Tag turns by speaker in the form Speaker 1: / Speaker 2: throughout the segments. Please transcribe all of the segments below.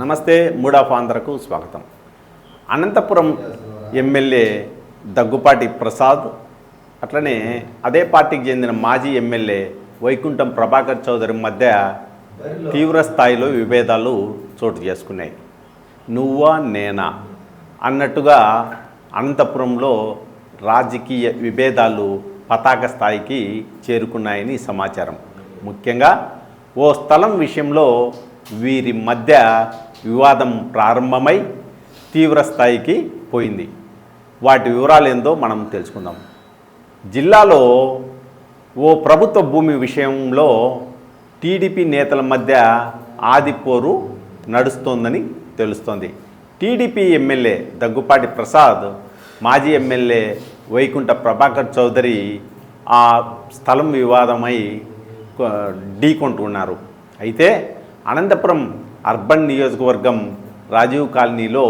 Speaker 1: నమస్తే మూడాఫ్ ఆంధ్రకు స్వాగతం. అనంతపురం ఎమ్మెల్యే దగ్గుపాటి ప్రసాద్ అట్లనే అదే పార్టీకి చెందిన మాజీ ఎమ్మెల్యే వైకుంఠం ప్రభాకర్ చౌదరి మధ్య తీవ్ర స్థాయిలో విభేదాలు చోటు చేసుకున్నాయి. నువ్వా నేనా? అన్నట్టుగా అనంతపురంలో రాజకీయ విభేదాలు పతాక స్థాయికి చేరుకున్నాయని సమాచారం. ముఖ్యంగా ఓ స్థలం విషయంలో వీరి మధ్య వివాదం ప్రారంభమై తీవ్ర స్థాయికి పోయింది. వాటి వివరాలు ఏందో మనం తెలుసుకుందాం. జిల్లాలో ఓ ప్రభుత్వ భూమి విషయంలో టీడీపీ నేతల మధ్య ఆదిపోరు నడుస్తోందని తెలుస్తోంది. టీడీపీ ఎమ్మెల్యే దగ్గుపాటి ప్రసాద్ మాజీ ఎమ్మెల్యే వైకుంఠ ప్రభాకర్ చౌదరి ఆ స్థలం వివాదమై ఢీకొంటున్నారు. అయితే అనంతపురం అర్బన్ నియోజకవర్గం రాజీవ్ కాలనీలో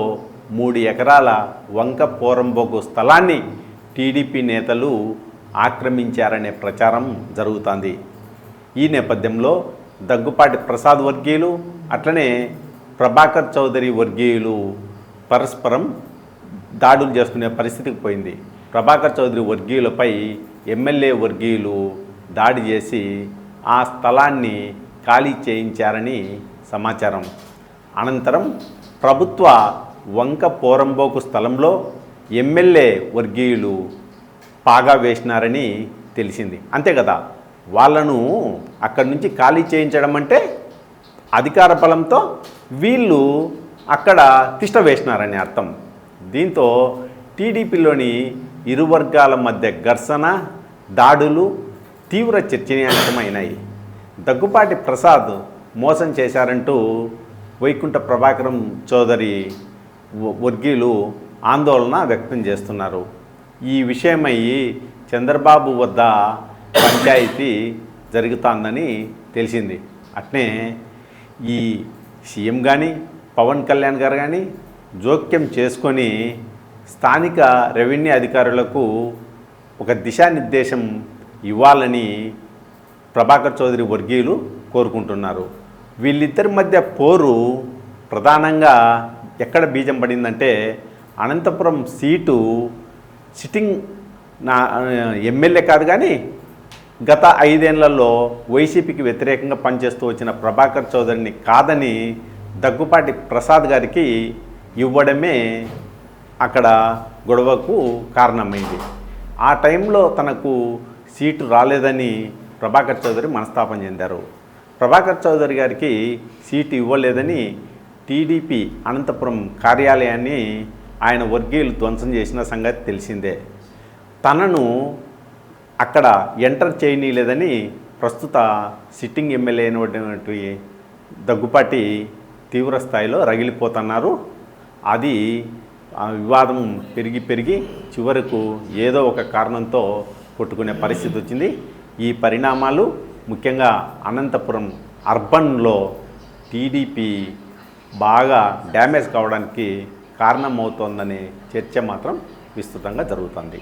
Speaker 1: మూడు ఎకరాల వంక పోరంబోకు స్థలాన్ని టీడీపీ నేతలు ఆక్రమించారనే ప్రచారం జరుగుతోంది. ఈ నేపథ్యంలో దగ్గుపాటి ప్రసాద్ వర్గీయులు అట్లనే ప్రభాకర్ చౌదరి వర్గీయులు పరస్పరం దాడులు చేసుకునే పరిస్థితికి పోయింది. ప్రభాకర్ చౌదరి వర్గీయులపై ఎమ్మెల్యే వర్గీయులు దాడి చేసి ఆ స్థలాన్ని ఖాళీ చేయించారని సమాచారం. అనంతరం ప్రభుత్వ వంక పోరంబోకు స్థలంలో ఎమ్మెల్యే వర్గీయులు పాగా వేసినారని తెలిసింది. అంతే కదా? వాళ్ళను అక్కడి నుంచి ఖాళీ చేయించడం అంటే అధికార బలంతో వీళ్ళు అక్కడ తిష్ట వేసినారని అర్థం. దీంతో టీడీపీలోని ఇరు వర్గాల మధ్య ఘర్షణ దాడులు తీవ్ర చర్చనీయాంశమైనాయి దగ్గుపాటి ప్రసాద్ మోసం చేశారంటూ వైకుంఠ ప్రభాకరం చౌదరి వర్గీలు వర్గీయులు ఆందోళన వ్యక్తం చేస్తున్నారు. ఈ విషయమై చంద్రబాబు వద్ద పంచాయతీ జరుగుతోందని తెలిసింది. అట్నే ఈ సీఎం కానీ పవన్ కళ్యాణ్ గారు కానీ జోక్యం చేసుకొని స్థానిక రెవెన్యూ అధికారులకు ఒక దిశానిర్దేశం ఇవ్వాలని ప్రభాకర్ చౌదరి వర్గీయులు కోరుకుంటున్నారు. వీళ్ళిద్దరి మధ్య పోరు ప్రధానంగా ఎక్కడ బీజం పడిందంటే అనంతపురం సీటు సిట్టింగ్ నా ఎమ్మెల్యే కాదు కానీ గత ఐదేళ్ళలో వైసీపీకి వ్యతిరేకంగా పనిచేస్తూ వచ్చిన ప్రభాకర్ చౌదరిని కాదని దగ్గుపాటి ప్రసాద్ గారికి ఇవ్వడమే అక్కడ గొడవకు కారణమైంది. ఆ టైంలో తనకు సీటు రాలేదని ప్రభాకర్ చౌదరి మనస్తాపం చెందారు. ప్రభాకర్ చౌదరి గారికి సీటు ఇవ్వలేదని టీడీపీ అనంతపురం కార్యాలయాన్ని ఆయన వర్గీయులు ధ్వంసం చేసిన సంగతి తెలిసిందే. తనను అక్కడ ఎంటర్ చేయనీయలేదని ప్రస్తుత సిట్టింగ్ ఎమ్మెల్యే అయినటువంటి దగ్గుపాటి తీవ్ర స్థాయిలో రగిలిపోతున్నారు. అది ఆ వివాదం పెరిగి పెరిగి చివరకు ఏదో ఒక కారణంతో కొట్టుకునే పరిస్థితి వచ్చింది. ఈ పరిణామాలు ముఖ్యంగా అనంతపురం అర్బన్లో టీడీపీ బాగా డ్యామేజ్ కావడానికి కారణమవుతోందనే చర్చ మాత్రం విస్తృతంగా జరుగుతుంది.